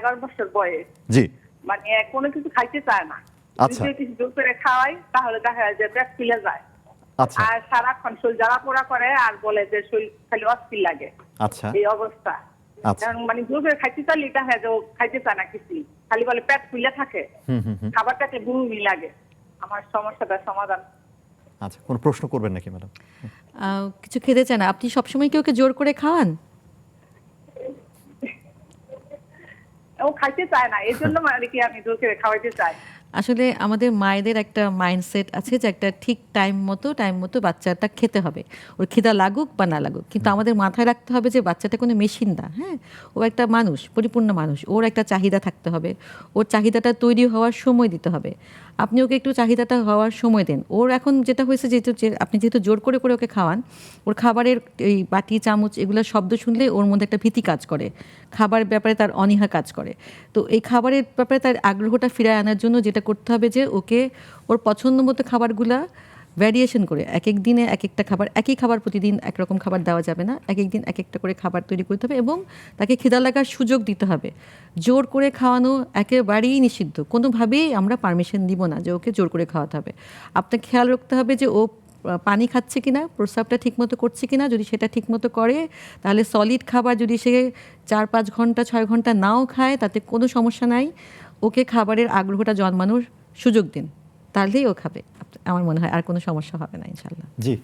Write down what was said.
এগারো বছর বয়স। জি। মানে কোনো কিছু খাইতে চায় না। আচ্ছা। যদি কিছু জোর করে খাওয়াই তাহলে দেখা যায় যে পেট ফুলে যায়। আচ্ছা। আর সারাক্ষণ শরীর জ্বালা পোড়া করে আর বলে যে শরীর খালি অস্থির লাগে। আচ্ছা। এই অবস্থা। আচ্ছা। মানে জোর করে খাইতে চাইলে দেখা যায় যে ও খাইতে চায় না কিছু। খালি বলে পেট ফুলে থাকে। হুম হুম হুম। খাবারটাকে বমি লাগে। আমার সমস্যাটা সমাধান। আচ্ছা কোনো প্রশ্ন করবেন নাকি ম্যাডাম? আহ, কিছু খেতে চান না। আপনি সবসময় কি ওকে জোর করে খাওয়ান? ও খাইতে চায় না এই জন্য মানে কি আমি দুধ করে খাওয়াইতে চাই। আসলে আমাদের মায়েদের একটা মাইন্ডসেট আছে যে একটা ঠিক টাইম মতো টাইম মতো বাচ্চাটা খেতে হবে। ওর খিদা লাগুক বা না লাগুক কিন্তু আমাদের মাথায় রাখতে হবে যে বাচ্চাটা কোনো মেশিন না হ্যাঁ? ও একটা মানুষ পরিপূর্ণ মানুষ ওর একটা চাহিদা থাকতে হবে। ওর চাহিদাটা তৈরি হওয়ার সময় দিতে হবে। আপনি ওকে একটু চাহিদাটা হওয়ার সময় দেন। ওর এখন যেটা হয়েছে যেহেতু যে আপনি যেহেতু জোর করে করে ওকে খাওয়ান ওর খাবারের এই বাটি চামচ এগুলো শব্দ শুনলে ওর মধ্যে একটা ভীতি কাজ করে। খাবার ব্যাপারে তার অনীহা কাজ করে। তো এই খাবারের ব্যাপারে তার আগ্রহটা ফিরে আনার জন্য যেটা করতে হবে যে ওকে ওর পছন্দ মতো খাবারগুলা ভ্যারিয়েশন করে এক এক দিনে এক একটা খাবার, একই খাবার প্রতিদিন একরকম খাবার দেওয়া যাবে না এক এক দিন এক একটা করে খাবার তৈরি করতে হবে এবং তাকে খিদা লাগার সুযোগ দিতে হবে। জোর করে খাওয়ানো একেবারেই নিষিদ্ধ, কোনোভাবেই আমরা পারমিশন দিব না যে ওকে জোর করে খাওয়াতে হবে। আপনাকে খেয়াল রাখতে হবে যে ও পানি খাচ্ছে কিনা, প্রস্রাবটা ঠিকমতো করছে কিনা, যদি সেটা ঠিকমতো করে, তাহলে সলিড খাবার যদি সে চার পাঁচ ঘণ্টা, ছয় ঘণ্টা নাও খায়, তাতে কোনো সমস্যা নাই। ওকে খাবারের আগ্রহটা জন্মানোর সুযোগ দিন। তাহলেই ও খাবে। আমার মনে হয় আর কোনো সমস্যা হবে না ইনশাল্লাহ জি।